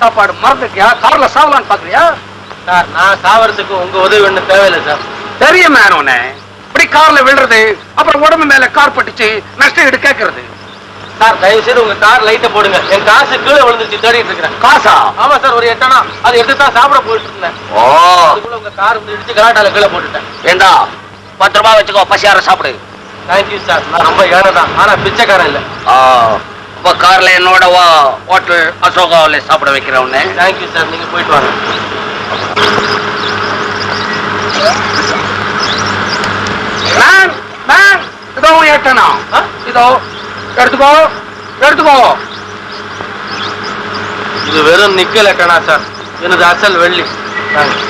சாப்பாடு மறந்துட்டியா? கார்ல சாவலான்னு பாக்குறியா சார் நான் சாவறதுக்கு உங்க உதவி ஒண்ணு தேவையில்லை சார். தெரியும் மேனோனே இப்படி கார்ல விழுறது அப்புறம் உடம்பு மேல கார் பட்டுச்சு நஷ்டம் ஈடு கேட்கறது சார் தயவு செய்து உங்க கார் லைட்டை போடுங்க. என் காசு கீழே விழுந்துச்சு தேடிட்டு இருக்கிறேன். காசா? ஆமா சார் ஒரு எட்டனா அது எடுத்து தான் சாப்பிட போயிட்டு இருந்தேன். ஓ. அதுக்குள்ள உங்க கார் வந்து இடிச்சு கலாட்டால கீழே போட்டுட்டேன். ஏண்டா? பத்து ரூபாய் வச்சுக்கோ பசியார சாப்பிடு. Thank you sir. நான் ரொம்ப ஏழை தான் ஆனா பிச்சைக்காரன் இல்ல. ஆ. இப்ப கார்ல என்னோட வா ஹோட்டல் அசோகாவில சாப்பிட வைக்கிறவனே தேங்க்யூ சார் நீங்க போயிட்டு வாங்க. மேன் மேன் இதோ ஏட்டனா? இதோ எடுத்துக்கோ எடுத்துக்கோ. இது வெறும் நிக்கல் எட்டனா சார்? எனது அசல் வெள்ளி. தேங்க்ஸ்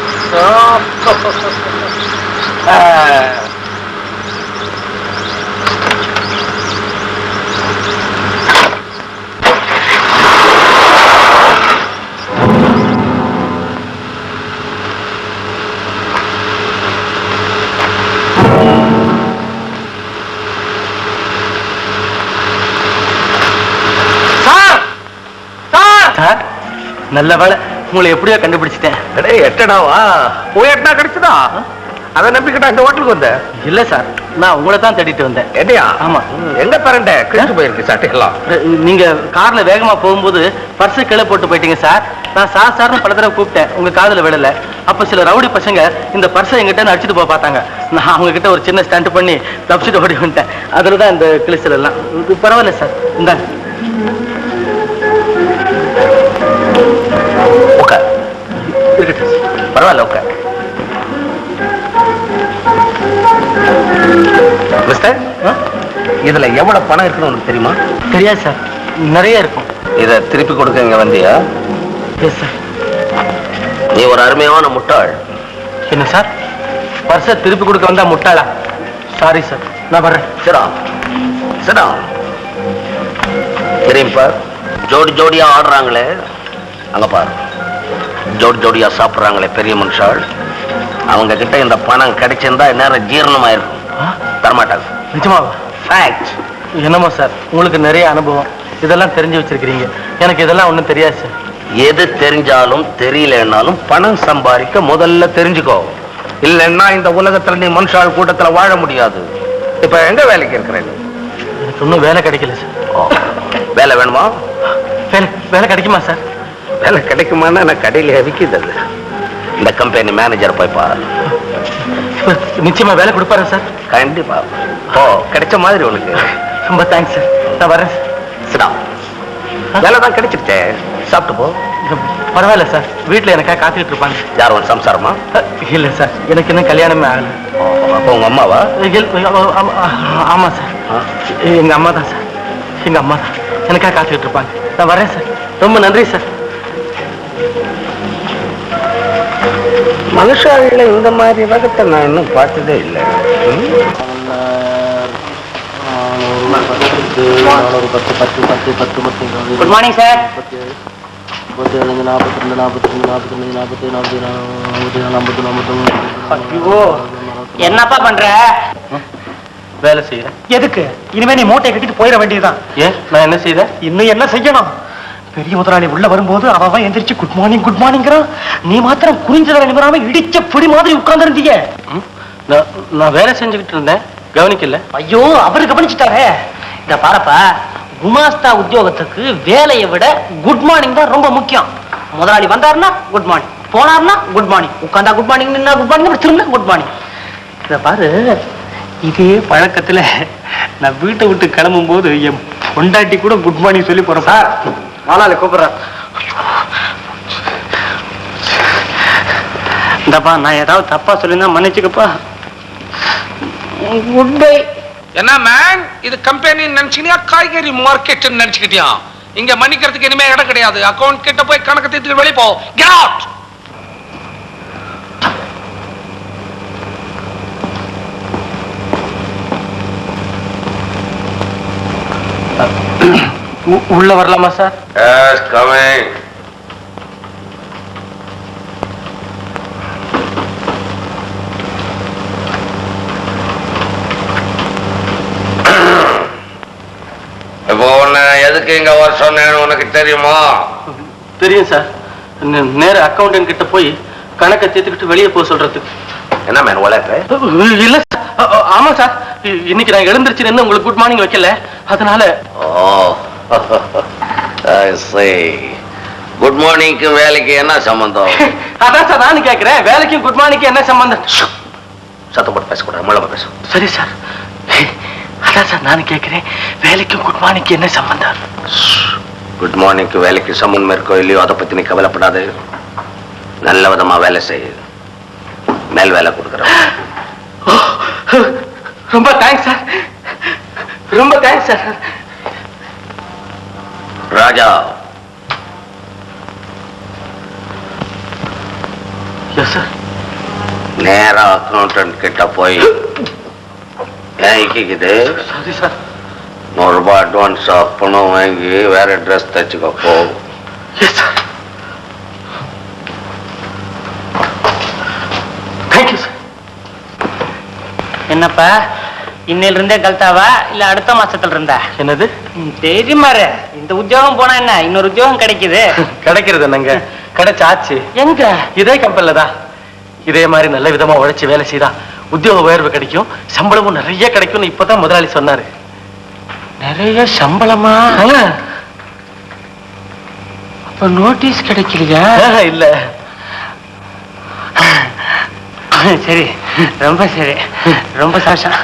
நல்ல வேலை உங்களை எப்படியோ கண்டுபிடிச்சிட்டேன். டேய் எட்டனாவா போய் எட்டனா கிடைச்சதா? அதை நம்பிக்கிட்டா இந்த ஹோட்டலுக்கு வந்த? இல்ல சார் நான் உங்களை தான் தேடிட்டு வந்தேன். என்னையா? ஆமா. எங்க பரண்ட? கிழிச்சு போயிருக்கு சட்டையெல்லாம் நீங்க கார்ல வேகமா போகும்போது பர்ஸ் கீழே போட்டு போயிட்டீங்க சார். நான் சார் சார்னு பல தடவை கூப்பிட்டேன் உங்க காதுல விடல அப்ப சில ரவுடி பசங்க இந்த பர்ஸை எங்கிட்ட அடிச்சுட்டு போக பார்த்தாங்க. நான் அவங்க கிட்ட ஒரு சின்ன ஸ்டண்ட் பண்ணி தப்பிச்சுட்டு ஓடி வந்துட்டேன். அதுல தான் இந்த கிழிச்சல் எல்லாம். பரவாயில்ல சார் இந்தாங்க. பரவாயில்ல உட்கார். மிஸ்டர்? இதுல எவ்வளவு பணம் இருக்குன்னு உனக்கு தெரியுமா? தெரியாது சார் நிறைய இருக்கும். இத திருப்பி கொடுக்க இங்க வந்தியா? எஸ் சார் நீ ஒரு அருமையான முட்டாள். என்ன சார் பர்ஸை திருப்பி கொடுக்க வந்தா முட்டாளா? சாரி சார் நான் வர்றேன். சிரா சிரா தெரியும்பா? ஜோடி ஜோடியா ஆடுறாங்களே. அங்க பாரு. ஜோடி ஜோடியா சாப்பிடுறாங்களே பெரிய மனுஷாள். அவங்க கிட்ட இந்த பணம் கிடைச்சிருந்தா நேரம் ஜீரணமாயிருக்கும்? தரமாட்டாங்க. நிஜமாவா? ஃபேக்ட் என்னமோ சார் உங்களுக்கு நிறைய அனுபவம். இதெல்லாம் தெரிஞ்சு வச்சிருக்கிறீங்க. எனக்கு இதெல்லாம் ஒன்றும் தெரியாது சார். எது தெரிஞ்சாலும் தெரியலன்னாலும் பணம் சம்பாதிக்க முதல்ல தெரிஞ்சுக்கோ. இல்லைன்னா இந்த உலகத்துல நீ மனுஷாள் கூட்டத்துல வாழ முடியாது. இப்ப எங்க வேலைக்கு இருக்கிற நீ? எனக்கு இன்னும் வேலை கிடைக்கல சார். வேலை வேணுமா? வேலை வேலை கிடைக்குமா சார்? வேலை கிடைக்குமான்னு நான் கடையில விற்கிது இந்த கம்பெனி மேனேஜர் போய் பாரு. நிச்சயமா வேலை கொடுப்பாரா சார்? கண்டிப்பா. ஓ கிடைச்ச மாதிரி உனக்கு. ரொம்ப தேங்க்ஸ் சார். நான் வரேன் சிடா வேலை தான் கிடைச்சிருச்சே. சாப்பிட்டு போ. பரவாயில்ல சார். வீட்டில் எனக்காக காத்துக்கிட்டு இருப்பாங்க. யார் உன் சம்சாரமா? இல்ல சார். எனக்கு இன்னும் கல்யாணமே ஆகல. அப்போ உங்க அம்மாவா? ஆமா, சார். ஆ? எங்க அம்மா தான் சார். எங்க அம்மா தான் எனக்காக காத்துக்கிட்டு இருப்பாங்க. நான் வரேன் சார். ரொம்ப நன்றி சார். மனுஷாளில இந்த மாதிரி ரகத்தை நான் இன்னும் பார்த்ததே இல்லை. குட் மார்னிங் சார் ஐயோ என்னப்பா பண்ற? வேலை செய்யறேன். எதுக்கு? இனிமே நீ மூட்டையை கட்டிட்டு போயிட வேண்டியதுதான். ஏன்? நான் என்ன செய்தேன்? இன்னும் என்ன செய்யணும்? பெரிய முதலாளி உள்ள வரும்போது அவன் எந்திரிச்சு குட் மார்னிங் குட் மார்னிங்கிறான் நீ மாத்திரம் குறிஞ்சதர நிமிராம இடிச்ச பிடி மாதிரி உட்கார்ந்து இருந்தீங்க? நான் வேலை செஞ்சுக்கிட்டு இருந்தேன். கவனிக்கல. ஐயோ அவரு கவனிச்சுட்டாரே. இந்த பாரப்பா குமாஸ்தா உத்தியோகத்துக்கு வேலையை விட குட் மார்னிங் தான் ரொம்ப முக்கியம். முதலாளி வந்தாருன்னா குட் மார்னிங் போனார்னா குட் மார்னிங் உட்கார்ந்தா குட் மார்னிங் நின்னா குட் மார்னிங் திரும்ப குட் மார்னிங் இத பாரு இதே பழக்கத்துல நான் வீட்டை விட்டு கிளம்பும் போது என் பொண்டாட்டி கூட குட் மார்னிங் சொல்லி போறேன் சார். முதலாளி கூப்பிடுறேன் இந்தப்பா நான் ஏதாவது தப்பா சொல்லியிருந்தா மன்னிச்சுக்கப்பா. குட் பை என்ன மேன் இது கம்பெனி நினைச்சினியா காய்கறி மார்க்கெட் நினைச்சுக்கிட்டியா? இங்க மன்னிக்கிறதுக்கு இனிமே இடம் கிடையாது. அக்கவுண்ட் கிட்ட போய் கணக்கு தீர்த்துட்டு வெளிய போ. கெட் அவுட் உள்ள வரலாமா சார்? எஸ் கமிங் இப்போ உன்னை எதுக்கு இங்க வர சொன்னேன்னு உனக்கு தெரியுமா? தெரியும் சார். நேர அக்கௌண்டன்ட் கிட்ட போய் கணக்கை தீர்த்துக்கிட்டு வெளியே போக சொல்றது என்ன மேன் உழைப்பு? இல்ல ஆமா சார். இன்னைக்கு நான் எழுந்திருச்சு நின்னு உங்களுக்கு குட் மார்னிங் வைக்கல. அதனால ஓ குட் மார்னிங்க்கு வேலைக்கு என்ன சம்பந்தம்? அதான் சார் நானும் கேக்குறேன். வேலைக்கும் குட் மார்னிங்க்கு என்ன சம்பந்தம்? சத்தம் போட்டு பேசக்கூடாது. மூலமா பேசும் சரி சார். அதான் சார் நானும் கேக்குறேன். வேலைக்கும் குட் மார்னிங்க்கு என்ன சம்பந்தம்? குட் மார்னிங்க்கு வேலைக்கு சம்மந்தம் இருக்கோ இல்லையோ அதை பத்தி நீ கவலைப்படாது. நல்ல விதமா வேலை செய். மேல் வேலை கொடுக்குறேன். ஓ, ரொம்ப தேங்க்ஸ் சார். ரொம்ப thanks sir. Raja yes sir நேரா அக்கௌண்டன்ட் கிட்ட போய் ஏன் இக்கிக்குது சாரி சார் நூறு ரூபாய் அட்வான்ஸ் பணம் வாங்கி வேற ட்ரெஸ் தச்சுக்கோ போ எஸ் சார் தேங்க்யூ சார் என்னப்பா? இன்னையில இருந்தே கல்தாவா? இல்ல அடுத்த மாசத்துல இருந்தா என்னது தெரியுமாரு இந்த உத்தியோகம் போனா என்ன? இன்னொரு உத்தியோகம் கிடைக்குது. கிடைக்கிறது என்னங்க? கிடைச்சாச்சு. எங்க? இதே கம்பெனில தான். இதே மாதிரி நல்ல விதமா உழைச்சு வேலை செய்தா உத்தியோக உயர்வு கிடைக்கும். சம்பளமும் நிறைய கிடைக்கும்னு இப்பதான் முதலாளி சொன்னாரு. நிறைய சம்பளமா? அப்ப நோட்டீஸ் கிடைக்கலையா? இல்ல. சரி. ரொம்ப சரி. ரொம்ப சந்தோஷம்.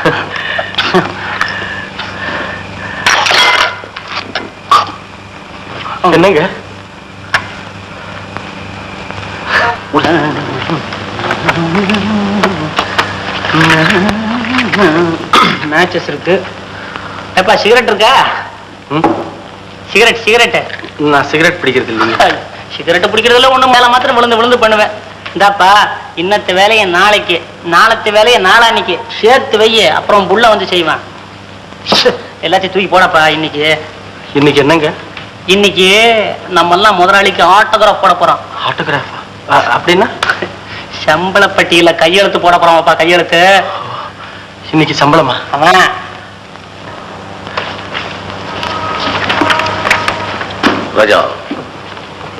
என்னங்க? மேட்சஸ் இருக்கு. ஏப்பா சிகரெட் இருக்கா? சிகரெட் சிகரெட் நான் சிகரெட் பிடிக்கிறது இல்லைங்க. சிகரெட் பிடிக்கிறதுல ஒண்ணு மேல மாத்திரம் விழுந்து விழுந்து பண்ணுவேன். இந்தாப்பா இன்னத்து வேலையை நாளைக்கு நாளத்து வேலையை நாளான்னைக்கு சேர்த்து வைய அப்புறம் புள்ள வந்து செய்வான். எல்லாத்தையும் தூக்கி போடப்பா இன்னைக்கு. இன்னைக்கு என்னங்க? இன்னைக்கு நம்ம எல்லாம் முதலாளிக்கு ஆட்டோகிராஃப் போட போறோம். ஆட்டோகிராஃபா அப்படின்னா? சம்பள பட்டியல கையெழுத்து போட போறோம்ப்பா கையெழுத்து. இன்னைக்கு சம்பளமா? அவன் ராஜா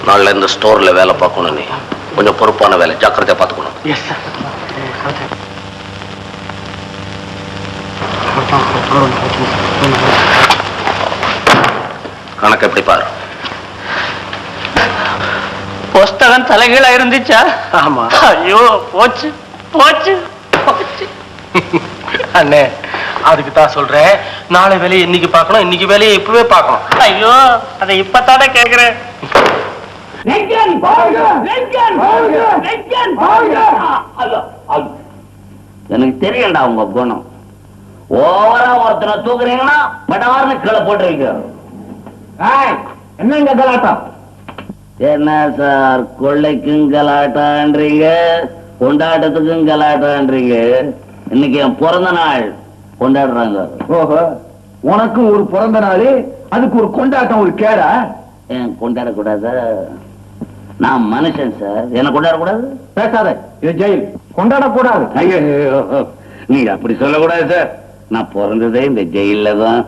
நாளில் இந்த ஸ்டோர்ல வேலை பார்க்கணும் நீ. கொஞ்சம் பொறுப்பான வேலை. ஜாக்கிரதையா பார்த்துக்கணும். எஸ் சார் கணக்கு எப்படி பாரு? புஸ்தகம் தலைகீழா இருந்துச்சா? ஆமா. ஐயோ போச்சு போச்சு போச்சு. அண்ணே அதுக்கு தான் சொல்றேன். நாளை வேலையை இன்னைக்கு பார்க்கணும் இன்னைக்கு வேலையை இப்பவே பார்க்கணும். ஐயோ அதை இப்பத்தானே கேக்குறேன் எனக்கு தெரியண்டா உங்க குணம். ஓவரா ஒருத்தனை தூக்குறீங்கன்னா படார்னு கீழே போட்டுருவீங்க என்னங்க கலாட்டம்? என்ன சார் கொள்ளைக்கும் கலாட்டான்றீங்க கொண்டாட்டத்துக்கும் கலாட்டான்றீங்க? இன்னைக்கு என் பிறந்த நாள். கொண்டாடுறாங்க. ஓஹோ உனக்கும் ஒரு பிறந்த நாள் அதுக்கு ஒரு கொண்டாட்டம் ஒரு கேடா? ஏன் கொண்டாடக்கூடாதா? நான் மனுஷன் சார். என்ன கொண்டாடக்கூடாது? பேசாத. இது ஜெயில். கொண்டாடக்கூடாது. ஐயோ. நீங்க அப்படி சொல்லக்கூடாது சார். நான் பிறந்ததே இந்த ஜெயில தான்.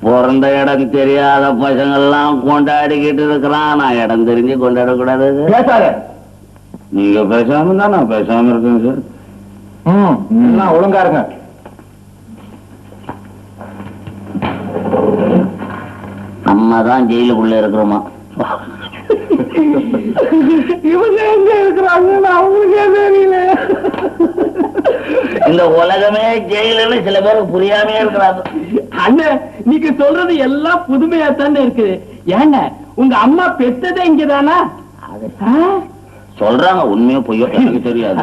பிறந்த இடம் தெரியாத பசங்கள்லாம் கொண்டாடிக்கிட்டு இருக்கிறான். நான் இடம் தெரிஞ்சு கொண்டாடக்கூடாது பேசாத. நீங்க பேசாம தான் நான் பேசாம இருக்கேன் சார். ம். ஒழுங்கா இருங்க. நம்ம தான் ஜெயிலுக்குள்ள இருக்கிறோமா? இவங்க எங்க இருக்கிறாங்கன்னு அவங்களுக்கே தெரியல. இந்த உலகமே ஜெயிலுன்னு சில பேருக்கு புரியாமே இருக்கிறாங்க. அண்ணன் நீங்க சொல்றது எல்லாம் புதுமையா தானே ஏங்க உங்க அம்மா பெத்ததே இங்கதானா? சொல்றாங்க உண்மையோ பொய்யோ எனக்கு தெரியாது.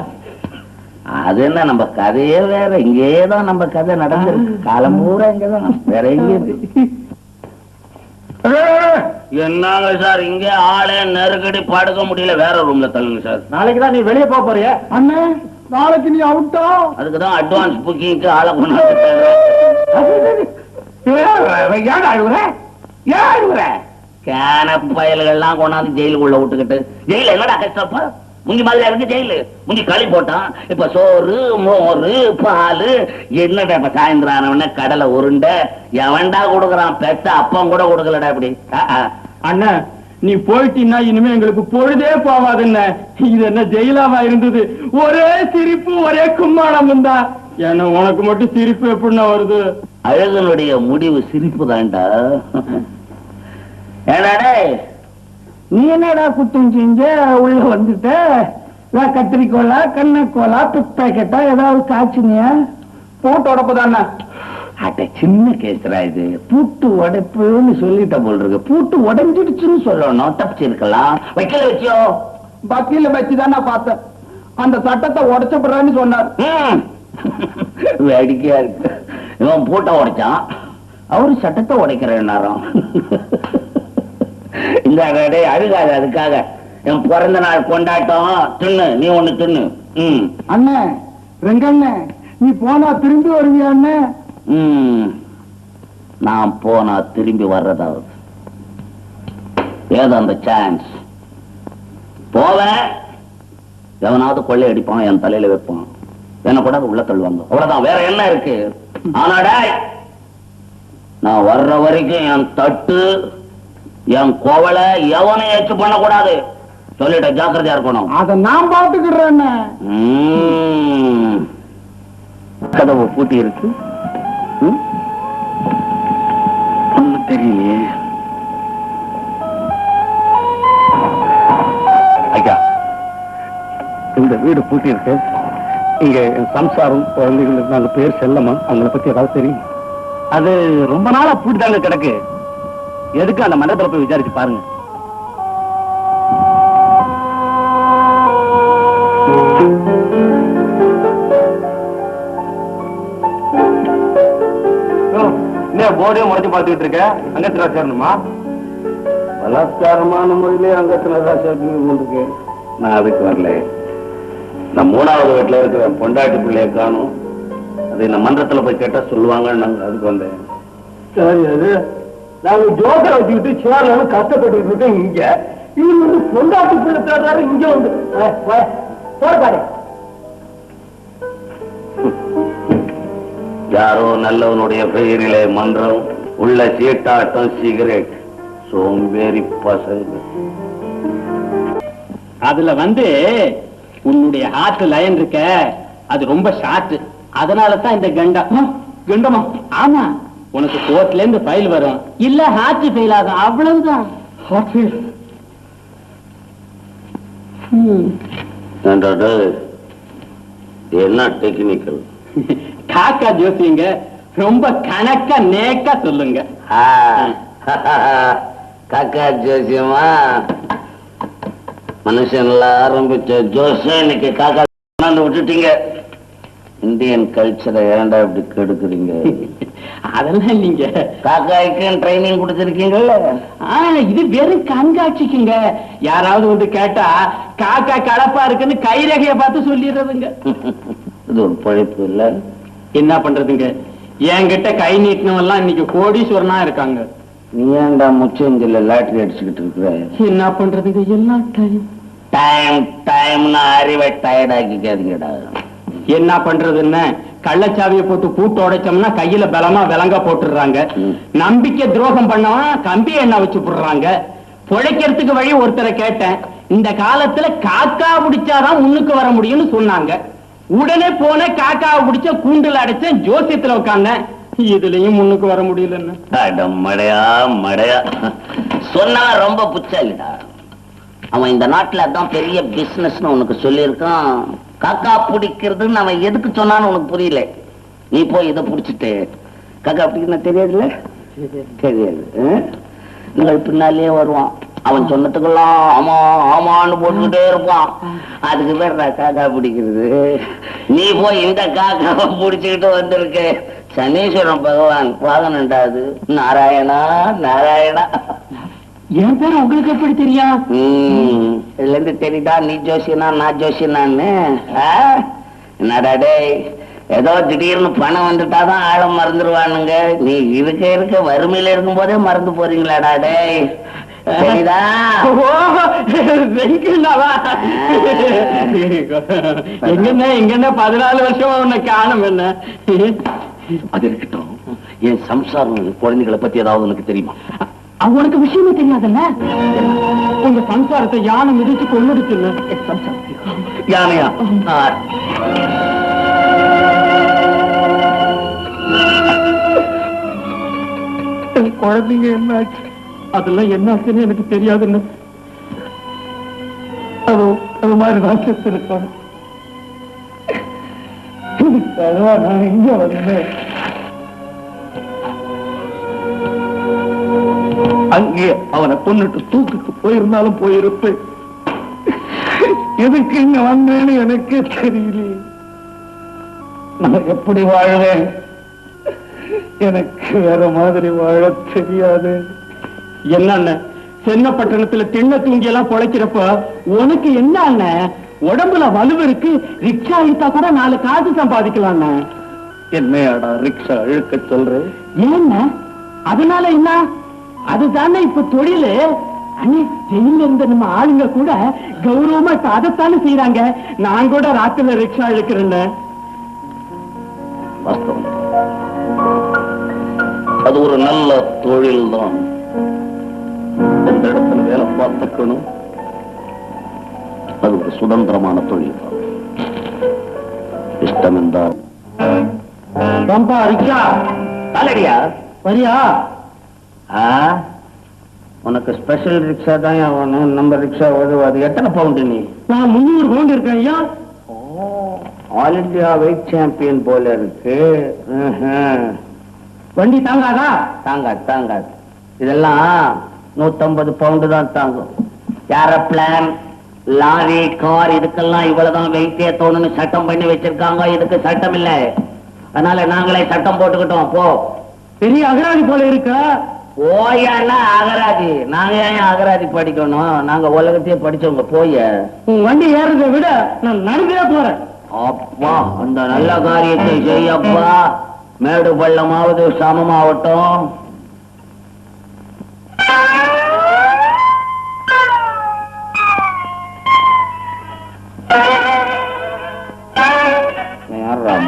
அது என்ன நம்ம கதையே வேற. இங்கேயே தான் நம்ம கதை நடந்திருக்கு. காலம் பூரா இங்கதான். வேற எங்க இருக்கு என்னங்க சார்? இங்க ஆளே நெருக்கடி படுக்க முடியல. வேற ரூம்ல தள்ளுங்க சார். நாளைக்கு தான் நீ வெளியே போக போறிய? அண்ணன் நாளைக்கு நீ அவுட்டா அதுக்கு தான் அட்வான்ஸ் புக்கிங்க்கு ஆளை கொண்டாந்து ஏன் அழுகுற ஏன் அழுகுற கேன பயல்கள்லாம் கொண்டாந்து ஜெயிலுக்குள்ள விட்டுக்கிட்டு. ஜெயில என்னடா கஷ்டப்பா முந்தி மாதிரி இருக்கு ஜெயிலு. முந்தி களி போட்டான். இப்ப சோறு மோரு பால் என்னடா இப்ப சாயந்தரம் ஆனவன கடலை உருண்டை எவன்டா கொடுக்குறான்? பெத்த அப்பம் கூட கொடுக்கலடா இப்படி. அண்ணன் நீ போயிட்டீன்னா இனிமே எங்களுக்கு பொழுதே போவாதுன்ன இது என்ன ஜெயிலாவா இருந்தது? ஒரே சிரிப்பு ஒரே கும்மாளம் தான் ஏன்னா உனக்கு மட்டும் சிரிப்பு எப்படின்னா வருது? அழகனுடைய முடிவு சிரிப்பு தான்டா. ஏடாடே நீ என்னடா குத்தம் செஞ்ச உள்ள வந்துட்ட. கத்திரிக்கோலா கண்ணக்கோலா பிக் பேக்கெட்டா ஏதாவது காய்ச்சினியா? போட்டு உடப்புதானே? அட சின்ன கேஸ்ரா இது. பூட்டு உடைப்புன்னு சொல்லிட்ட போல் இருக்கு பூட்டு உடைஞ்சிடுச்சுன்னு சொல்லணும். தப்பிச்சிருக்கலாம் வைக்கல வச்சியோ? பக்கியில வச்சுதானே பார்த்தேன். அந்த சட்டத்தை உடைச்சப்படுறான்னு சொன்னார். வேடிக்கையா இருக்கு. இவன் பூட்டை உடைச்சான். அவரு சட்டத்தை உடைக்கிற நேரம். இந்த டேய், அழுகாத அதுக்காக. என் பிறந்த நாள் கொண்டாட்டம் தின்னு நீ ஒண்ணு தின்னு. ம். அண்ணே ரெங்கண்ணே நீ போனா திரும்பி வருவியா. நான் போனா திரும்பி வர்றதாவது. ஏதோ அந்த சான்ஸ் போவேன். எவனாவது கொள்ளை அடிப்பான் என் தலையில வைப்பான். என்ன கூட உள்ள தள்ளுவாங்க. அவ்வளவுதான். வேற என்ன இருக்கு? ஆனாடா நான் வர்ற வரைக்கும் என் தட்டு என் கோவலை எவனையும் ஏச்சு பண்ணக்கூடாது. சொல்லிட்ட ஜாக்கிரதையா இருக்கணும். அத நான் பாத்துக்கிறேன். கதவு பூட்டி இருக்கு தெரியலையே. ஐயா இந்த வீடு பூட்டி இருக்கு இங்க சம்சாரம் குழந்தைகள் இருந்தாங்க பேர் செல்லம்மா அவங்கள பத்தி ஏதாவது தெரியும். அது ரொம்ப நாளா பூட்டி தாங்க கிடக்கு. எதுக்கு அந்த மண்டபத்துல போய் விசாரிச்சு பாருங்க. போர்டே முறைச்சு பார்த்துக்கிட்டு இருக்க? அங்கத்துல சேரணுமா? பலாத்காரமான முறையிலே அங்கத்துல சேர்ந்து நான் அதுக்கு வரல. நான் மூணாவது வீட்டுல இருக்கிற பொண்டாட்டி பிள்ளைய காணும். அது இந்த மன்றத்துல போய் கேட்டா சொல்லுவாங்கன்னு நாங்க அதுக்கு வந்தேன். சரி அது நாங்க ஜோக்கரை வச்சுக்கிட்டு சேர்ல கஷ்டப்பட்டு இருக்கோம் இங்க. இவர் வந்து பொண்டாட்டி தேடுறாரு இங்க வந்து. போடுபாரு யாரோ நல்லவனுடைய பெயரிலே மன்றம் உள்ள சீட்டாட்டம் சிகரெட் சோம்பேறி பசங்க. அதுல வந்து உன்னுடைய ஹார்ட் லைன் இருக்க அது ரொம்ப ஷார்ட் அதனால தான் இந்த கண்டம். கண்டமா? ஆமா. உனக்கு கோர்ட்ல இருந்து ஃபைல் வரும். இல்ல ஹார்ட் ஃபெயில் ஆகும். அவ்வளவுதான். ஹார்ட் ஃபெயில் என்ன டெக்னிக்கல் காக்கா ஜோசிங்க ரொம்ப கணக்கா நேக்கா சொல்லுங்க. காக்கா ஜோசியமா மனுஷன்ல ஆரம்பிச்ச ஜோசியம். இன்னைக்கு காக்கா விட்டுட்டீங்க. இந்தியன் கல்ச்சரை ஏன்டா இப்படி கெடுக்குறீங்க? அதெல்லாம் நீங்க காக்காய்க்கும் ட்ரைனிங் கொடுத்துருக்கீங்கல்ல? ஆ, இது வெறும் கண்காட்சிக்குங்க. யாராவது வந்து கேட்டா காக்கா கலப்பா இருக்குன்னு கைரகைய பார்த்து சொல்லிடுறதுங்க. இது ஒரு பழைப்பு இல்ல? என்ன பண்றதுங்க? என்கிட்ட கை நீட்டினவெல்லாம் இன்னைக்கு கோடீஸ்வரனா இருக்காங்க. நீ ஏன்டா முச்சந்தில லாட்டரி அடிச்சுக்கிட்டு இருக்கிற என்ன பண்றதுங்க? எல்லாம் டைம் டைம் டைம்னு அறிவை டயர்ட் ஆக்கிக்காதீங்கடா. என்ன பண்றதுன்னு கள்ளச்சாவியை போட்டு பூட்டு உடைச்சோம்னா கையில பலமா விலங்க போட்டுடுறாங்க. நம்பிக்கை துரோகம் பண்ணவன் கம்பி எண்ணெய் வச்சு போடுறாங்க? பொழைக்கிறதுக்கு வழி ஒருத்தரை கேட்டேன். இந்த காலத்துல காக்கா பிடிச்சாதான் முன்னுக்கு வர முடியும்னு சொன்னாங்க. உடனே போன காக்காவை பிடிச்ச கூண்டுல அடைச்சேன் ஜோசியத்துல உட்கார்ந்தேன். இதுலயும் முன்னுக்கு வர முடியலன்னு. மடையா மடையா. சொன்னா ரொம்ப புச்சாலிடா அவன் இந்த நாட்டுல அதான் பெரிய பிசினஸ்னு உனக்கு சொல்லியிருக்கான். காக்கா பிடிக்கிறதுன்னு நம்ம எதுக்கு சொன்னான்னு உனக்கு புரியல. நீ போய் இதை பிடிச்சிட்டு காக்கா பிடிக்கணும் தெரியாதுல்ல? தெரியாது. ஆ? உங்கள் வருவான். அவன் சொன்னதுக்கெல்லாம் ஆமா ஆமான்னு போட்டுக்கிட்டே இருப்பான். அதுக்கு பேர் காக்கா பிடிக்கிறது? நீ போய் இந்த காக்காவை பிடிச்சுக்கிட்டு வந்திருக்க. சனீஸ்வரன் பகவான் பாதம் நாராயணா நாராயணா. என் பேர் உங்களுக்கு எப்படி தெரியும் இதுல இருந்து தெரியுதா? நீ ஜோசியனா நான் ஜோசியனான்னு? ஆ? என்னடா டேய் ஏதோ திடீர்னு பணம் வந்துட்டாதான் ஆழ மறந்துடுவானுங்க நீ இருக்க இருக்க வறுமையில இருக்கும் போதே மறந்து போறீங்களாடா டேய். தெரியுதா? எங்கண்ணே எங்கண்ணே பதினாலு வருஷமா உன்னை காணும் என்ன? அது இருக்கட்டும். என் சம்சாரம் குழந்தைகளை பத்தி ஏதாவது உனக்கு தெரியுமா? அவனுக்கு விஷயமே தெரியாதுல்ல? உங்க சம்சாரத்தை யானை மிதிச்சு கொண்டுடுச்சுல்ல யானையா? குழந்தைங்க என்னாச்சு? அதெல்லாம் என்னாச்சுன்னு எனக்கு தெரியாதுன்னு அது மாதிரி தான் செத்து இருக்கணும் இதுக்காகவா நான் இங்க வந்தேன் அங்கே அவனை கொன்னுட்டு தூக்குக்கு போயிருந்தாலும் போயிருப்பேன். எதுக்கு இங்க வந்தேன்னு எனக்கே தெரியலையே நான் எப்படி வாழ்வேன்? எனக்கு வேற மாதிரி வாழ தெரியாது. என்ன சென்னப்பட்டணத்துல திண்ண தூங்கி எல்லாம் பொழைக்கிறப்ப உனக்கு என்ன அண்ணன் உடம்புல வலுவு இருக்கு ரிக்ஷா இழுத்தா கூட நாலு காசு சம்பாதிக்கலாம் என்னையாடா ரிக்ஷா இழுக்க சொல்ற? ஏன்னா அதனால என்ன? அதுதானே இப்ப தொழிலு? அண்ணே ஜெயில இருந்த நம்ம ஆளுங்க கூட கௌரவமா இப்ப அதைத்தானே செய்யறாங்க நான் கூட ராத்திரில ரிக்ஷா இழுக்கிறேன்னு வாஸ்தவம். அது ஒரு நல்ல தொழில் தான் எந்த இடத்துல வேலை பார்த்துக்கணும்? அது ஒரு சுதந்திரமான தொழில் தான் இஷ்டம் என்றால். ரிக்ஷா. காலடியா வரியா? ஆ? உனக்கு ஸ்பெஷல் ரிக்ஷா தான் வேணும்? நம்ம ரிக்ஷா அது எத்தனை பவுண்டு நீ? நான் முன்னூறு பவுண்ட் இருக்கேன் ஐயா. ஆல் இந்தியா வெயிட் சாம்பியன் போல இருக்கு. வண்டி தாங்காதா? தாங்காது தாங்காது. இதெல்லாம் நூத்தம்பது பவுண்டு தான் தாங்கும். ஏரோப்ளான் லாரி கார் இதுக்கெல்லாம் இவ்வளவுதான் வெயிட் ஏத்தணும்னு சட்டம் பண்ணி வச்சிருக்காங்க. இதுக்கு சட்டம் இல்ல. அதனால நாங்களே சட்டம் போட்டுக்கிட்டோம். போ. பெரிய அகராதி போல இருக்க. போயான்னா அகராதி நாங்க ஏன் அகராதி படிக்கணும்? நாங்க உலகத்தையே படிச்சவங்க போய. உன் வண்டி ஏறதை விட நான் நடந்தே போறேன். அப்பா அந்த நல்ல காரியத்தை செய்யப்பா. மேடு பள்ளமாவது சமமாவட்டும்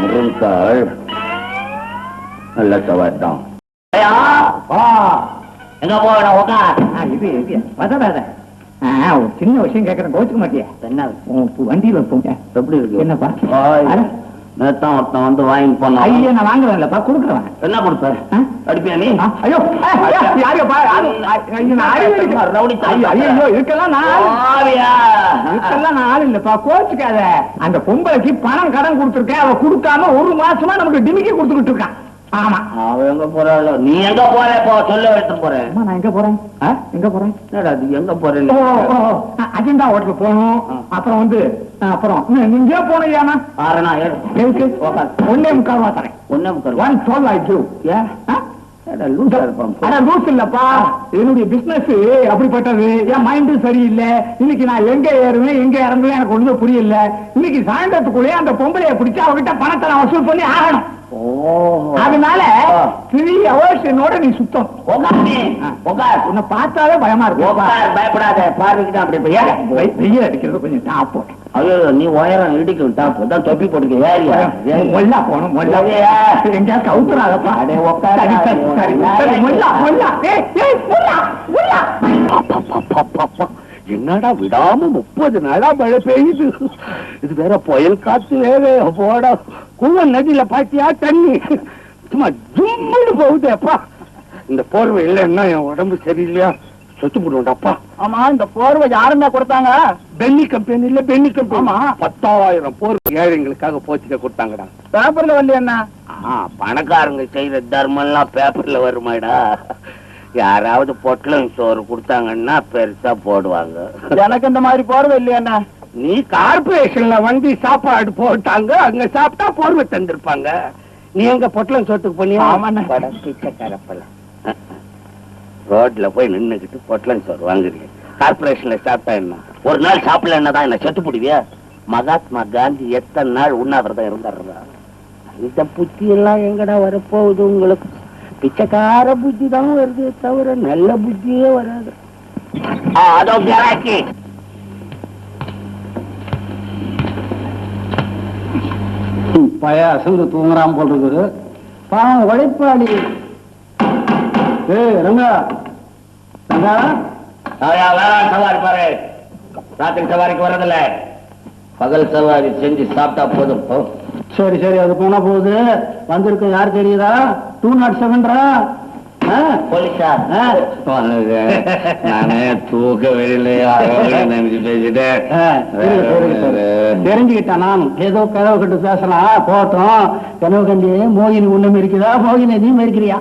முருங்காள் நல்ல சவாட்டம் எங்க போகணும் உட்கார் இது இது. ஒரு சின்ன விஷயம் கேட்கறேன் கோச்சுக்க மாட்டியா? என்ன? வண்டியில போங்க. எப்படி இருக்கு? என்னப்பா? நேத்தான் ஒருத்தன் வந்து வாங்கி போனான். ஐயா நான் வாங்குறேன்லப்பா கொடுக்குறேன் என்ன கொடுப்ப? ஆ? அடிப்பியா நீ? ஐயோ. ஐயோ. ஆவியா இதுக்கெல்லாம் நான் ஆள் இல்லப்பா கோச்சுக்காத. அந்த பொம்பளைக்கு பணம் கடன் கொடுத்துருக்கேன். அவ கொடுக்காம ஒரு மாசமா நமக்கு டிமிக்கி கொடுத்துக்கிட்டு இருக்கான். ஆமா. அவன் எங்க போறாள்? நீ எங்க போற? போ சொல்ல எடுத்து போறேன் நான் எங்க போறேன்? எங்க போறேன்? அது எங்க போறேன். அஜெண்டா ஹோட்டலுக்கு போகணும். அப்புறம் வந்து அப்புறம் நீங்க போனையானா ஆறனா ஏழு எதுக்கு? ஒன்னே முக்கால் ரூபா தரேன். ஒன்னே முக்கால் ஒன் டுவெல் ஏன். அட லூஸ் இல்லப்பா. என்னுடைய பிசினஸ் அப்படிப்பட்டது. என் மைண்டு சரியில்லை. இன்னைக்கு நான் எங்க ஏறுவேன் எங்க இறங்குவேன் எனக்கு ஒண்ணுமே புரியல. இன்னைக்கு சாயந்தரத்துக்குள்ளே அந்த பொம்பளைய பிடிச்சு அவகிட்ட பணத்தை நான் வசூல் பண்ணி ஆகணும். அதனால. த்ரீ ஹவர்ஸ் என்னோட நீ சுத்தம். உட்கார் உன்னை பார்த்தாலே பயமா இருக்கு. உட்கார் பயப்படாத. பார்வைக்கு அப்படி வெயில் அடிக்கிறது கொஞ்சம் டாப் ஐயோ நீ உயரம் இடிக்கும் டாப் தான் தொப்பி போட்டுக்க. ஏறி. மொல்லா போகணும் மொல்லா? எங்கேயா கவுத்துறாதப்பா. அடே, உட்காரு. சரி, சரி, சரி, சரி, மொல்லா மொல்லா. ஏய் ஏய் மொல்லா மொல்லா. அப்பப்பப்பப்பப்பா. என்னடா விடாம முப்பது நாளா மழை பெய்யுது. இது வேற புயல் காத்து வேற. போட கூவல் நதியில பாத்தியா தண்ணி? சும்மா ஜும்முன்னு போகுது அப்பா. இந்த போர்வை இல்லைன்னா என் உடம்பு சரியில்லையா? சொத்து போடுவோம்டாப்பா ஆமா இந்த போர்வை யாருன்னா கொடுத்தாங்க? பென்னி கம்பெனி இல்ல பென்னி கம்பெனி. பத்தாயிரம் போர்வை ஏழைங்களுக்காக போச்சுக்க கொடுத்தாங்கடா. பேப்பர்ல வரல என்ன? ஆ, பணக்காரங்க செய்யற தர்மம் எல்லாம் பேப்பர்ல வருமாடா யாராவது பொட்டலம் சோறு கொடுத்தாங்கன்னா பெருசா போடுவாங்க. எனக்கு இந்த மாதிரி போர்வை இல்லையா நீ கார்பரேஷன்ல வந்து சாப்பாடு போட்டாங்க அங்க சாப்பிட்டா போர்வை தந்திருப்பாங்க. நீ எங்க பொட்டலம் சோத்துக்கு பண்ணியா ரோட்ல போய் நின்னுக்கிட்டு பொட்டலம் சோறு வாங்குறீங்க. கார்பரேஷன்ல சாப்பிட்டா என்ன? ஒரு நாள் சாப்பிடல என்னதான்? என்ன செத்து புடிவியா? மகாத்மா காந்தி எத்தனை நாள் உண்ணாவிரதம் இருந்தாருடா? இந்த புத்தி எல்லாம் எங்கடா வரப்போகுது உங்களுக்கு? பிச்சைக்கார புத்தி தான் வருது தவிர நல்ல புத்தியே வராது. அதோ பய அசந்து தூங்குறான் போல் இருக்குது. பாவம் உழைப்பாளி. ஏய் ரங்கா. வேளாண் சவாரி பாரு. ராத்திரி சவாரிக்கு வர்றதில்ல. பகல் சவாரி செஞ்சு சாப்பிட்டா போதும். சரி சரி அது போனா போகுது. வந்திருக்க யார் தெரியுதா? டூ நாட் செவன்ரா போலீஸா நானே தூக்க வெளியில நினைச்சு பேசிட்டேன். தெரிஞ்சுக்கிட்டேன் நான் ஏதோ கதவு கட்டு பேசலாம். போட்டோம். கனவு கண்டி மோகினி ஒண்ணும் இருக்குதா மோகினி எதையும் இருக்கிறியா?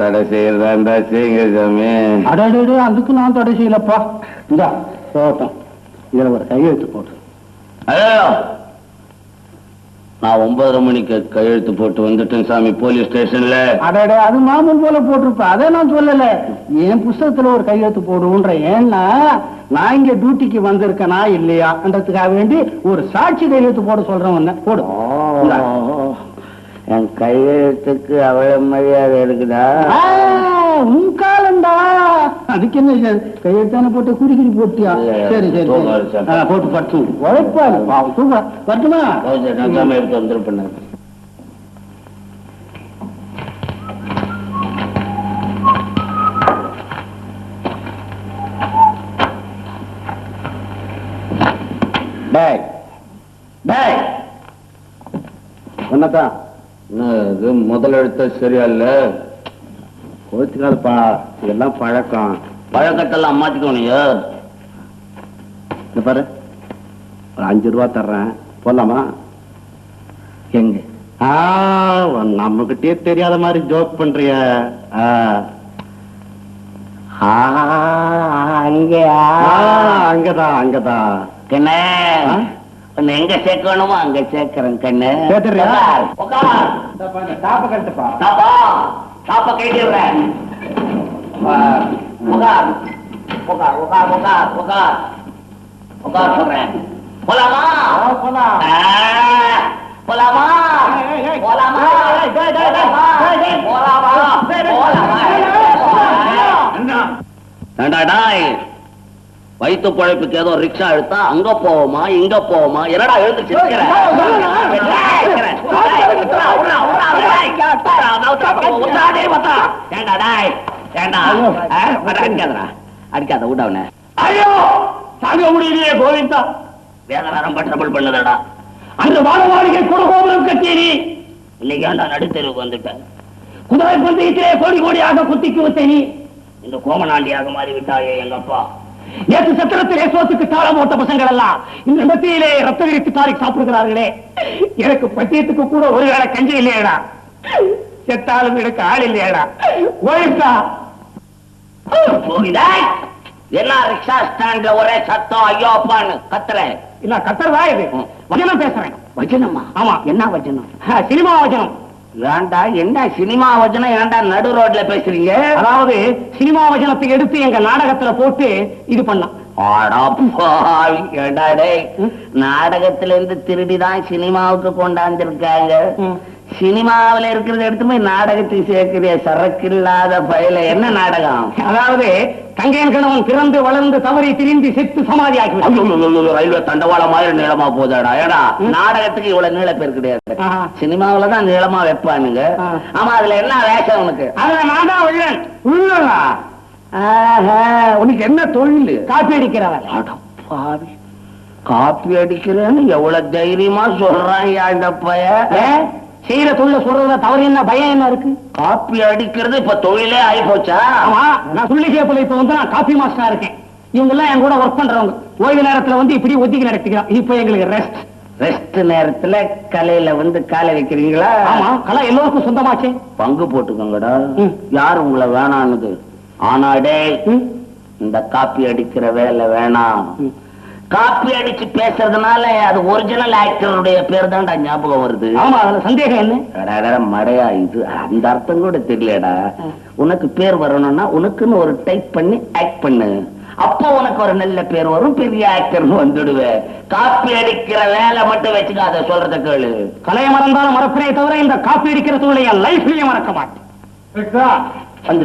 தடை செய்யறதா செய்யுங்க சாமி. அடடே அதுக்கு நான் தடை செய்யலப்பா. இந்தா போட்டோம். இதுல ஒரு கையெழுத்து நான் ஒன்பதரை மணிக்கு கையெழுத்து போட்டு வந்துட்டேன் சாமி போலீஸ் ஸ்டேஷன்ல. அடடே அது மாமூல் போல போட்டிருப்ப. அதை நான் சொல்லல. என் புஸ்தகத்துல ஒரு கையெழுத்து போடுன்ற ஏன்னா நான் இங்க டியூட்டிக்கு வந்திருக்கனா இல்லையான்றதுக்காக வேண்டி ஒரு சாட்சி கையெழுத்து போட சொல்றேன் உன்னை. போடு. என் கையெழுத்துக்கு அவ்வளவு மரியாதை இருக்குதா? உன் அதுக்கு என்ன? கையெழுத்தான போட்டு குறுகிரி போட்டியா? இல்ல, சரி சரி போட்டு படுத்து உழைப்பாரு வரட்டுமா? எடுத்து வந்துருப்பேன் இது முதல் எழுத்த சரியா இல்ல? கோச்சுக்காதப்பா. இதெல்லாம் பழக்கம். பழக்கத்தெல்லாம் மாத்திக்கோனியா. இந்த பாரு. ஒரு அஞ்சு ரூபா தர்றேன். போலாமா எங்க? நம்ம கிட்டே தெரியாத மாதிரி ஜோக் பண்றிய. அங்கதான் அங்கதான் கண்ணே? உன்னை எங்க சேர்க்கணுமோ அங்க சேர்க்கிறேன் கண்ணு? உட்கார், தாப்பா கேட்டிடுறேன் உட்கார் உட்கார் உட்கார் உட்கார் உட்கார் உட்கார் சொல்றேன் போலாமா போலாம். ஆ, போலாமா. போலாமா வயிற்று பழைப்புக்கு ஏதோ ரிக்ஷா எடுத்தா அங்க போவோமா இங்க போவோமா? என்னடா எழுந்து சிரிக்கிற? உட்றாதே, உட்றா. ஏண்டா டாய், ஏண்டா? ஆ, அடிக்காதடா. அடிக்காத விட அவனை ஐயோ தாங்க முடியலையே கோவிந்தா வேதனை ரொம்ப ட்ரபிள் பண்ணுதடா அந்த வாழவாடிகை குடகோபுரம் கட்டேரி இன்னைக்கு ஏன்டா நடுத்தெருவுக்கு வந்துட்டேன் குதிரை பந்தயத்திலே கோடி கோடியாக குத்திக்கு வச்ச இந்த கோமநாண்டியாக மாறி விட்டாயே எங்க அப்பா நேற்று சத்திரத்திலே சோத்துக்கு தாளம் போட்ட பசங்கள் எல்லாம் இந்த மத்தியிலே ரத்த விரித்து தாரி சாப்பிடுகிறார்களே. எனக்கு பட்டியத்துக்கு கூட ஒரு வேளை கஞ்சி இல்லையடா. செத்தாலும் எனக்கு ஆள் இல்லையடா. ஓய்க்கா டேய், என்ன ரிக்ஷா ஸ்டாண்ட்ல ஒரே சத்தம் ஐயோ அப்பான்னு கத்துறேன். இல்ல கத்தர்தா இது? வசனம் பேசுறேன். வச்சனமா ஆமா. என்ன வச்சனம் ஆ, சினிமா வசனம் ஏண்டா என்ன சினிமா வச்சனம் ஏன்டா நடு ரோட்ல பேசுறீங்க? அதாவது சினிமா வசனத்தை எடுத்து எங்க நாடகத்துல போட்டு இது பண்ணலாம். ஏண்டா நாடகத்துல இருந்து திருடிதான் சினிமாவுக்கு கொண்டாந்துருக்காங்க. சினிமாவுல இருக்கிறத எடுத்து போய் நாடகத்துக்கு சேர்க்கிற சரக்கு இல்லாத பயல. என்ன நாடகம்? அதாவது தங்கையன் கணவன் பிறந்து வளர்ந்து தவறி திரிந்து செத்து சமாதி ஆகி ரயில்வே தண்டவாள மாதிரி நீளமா போதாடா ஏடா நாடகத்துக்கு இவ்வளவு நீள பேர் கிடையாது. ஆஹா. சினிமாவுலதான் நீளமா வைப்பானுங்க. ஆமா அதுல என்ன வேஷம் உனக்கு? அதுல நான் தான் உள்ளன். உள்ளதா? ஆஹா, உனக்கு என்ன தொழில்? காப்பி அடிக்கிறவன். காப்பி அடிக்கிறேன்னு எவ்வளவு தைரியமா சொல்றான் யா இந்த பைய ஏன் செய்யற தொழில சொல்றதுல தவறு என்ன? பயம் என்ன இருக்கு? காப்பி அடிக்கிறது இப்ப தொழிலே ஆகி போச்சா ஆமா. நான் சொல்லி கேப்பல இப்ப வந்து நான் காப்பி மாஸ்டரா இருக்கேன். இவங்க எல்லாம் என் கூட ஒர்க் பண்றவங்க. ஓய்வு நேரத்துல வந்து இப்படி ஒத்திக்கி நடத்திக்கிறோம் இப்ப எங்களுக்கு ரெஸ்ட் ரெஸ்ட் நேரத்துல கலையில வந்து காலை வைக்கிறீங்களா? ஆமா. கலா எல்லோருக்கும் சொந்தமாச்சே. பங்கு போட்டுக்கோங்கடா. யார் உங்களை வேணான்னுது? ஆனா டேய் ம். இந்த காப்பி அடிக்கிற வேலை வேணாம். காப்பி அடிச்சு பேசுறதுனால அது ஒரிஜினல் ஆக்டருடைய பேர் தான்டா ஞாபகம் வருது. ஆமா அதுல சந்தேகம் என்ன? மடையா இது அந்த அர்த்தம் கூட தெரியலடா. உனக்கு பேர் வரணும்னா உனக்குன்னு ஒரு டைப் பண்ணி ஆக்ட் பண்ணு. அப்போ உனக்கு ஒரு நல்ல பேர் வரும் பெரிய ஆக்டர்னு வந்துடுவேன் காப்பி அடிக்கிற வேலை மட்டும் வச்சுக்காத சொல்றத கேளு. கலையை மறந்தாலும் மறப்பனே தவிர இந்த காப்பி அடிக்கிற என் லைஃப்லயும் மறக்க மாட்டேன். வந்து